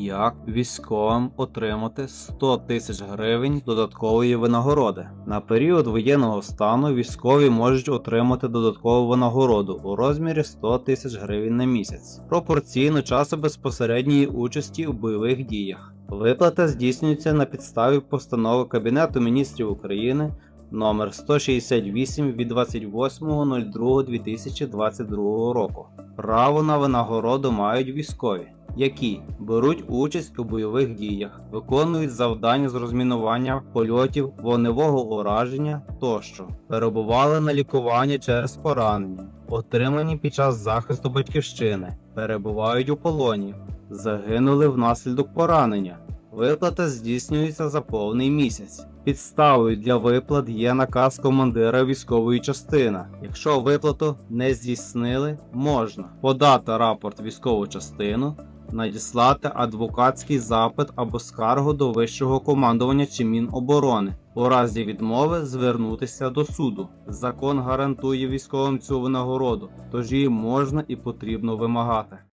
Як військовим отримати 100 тисяч гривень додаткової винагороди? На період воєнного стану військові можуть отримати додаткову винагороду у розмірі 100 тисяч гривень на місяць, пропорційно часу безпосередньої участі у бойових діях. Виплата здійснюється на підставі постанови Кабінету міністрів України номер 168 від 28.02.2022 року. Право на винагороду мають військові, які беруть участь у бойових діях, виконують завдання з розмінування польотів, вогневого ураження тощо, перебували на лікуванні через поранення, отримані під час захисту батьківщини, перебувають у полоні, загинули внаслідок поранення. Виплата здійснюється за повний місяць. Підставою для виплат є наказ командира військової частини. Якщо виплату не здійснили, можна подати рапорт військову частину, надіслати адвокатський запит або скаргу до вищого командування чи Міноборони. У разі відмови звернутися до суду. Закон гарантує військовим цю винагороду, тож її можна і потрібно вимагати.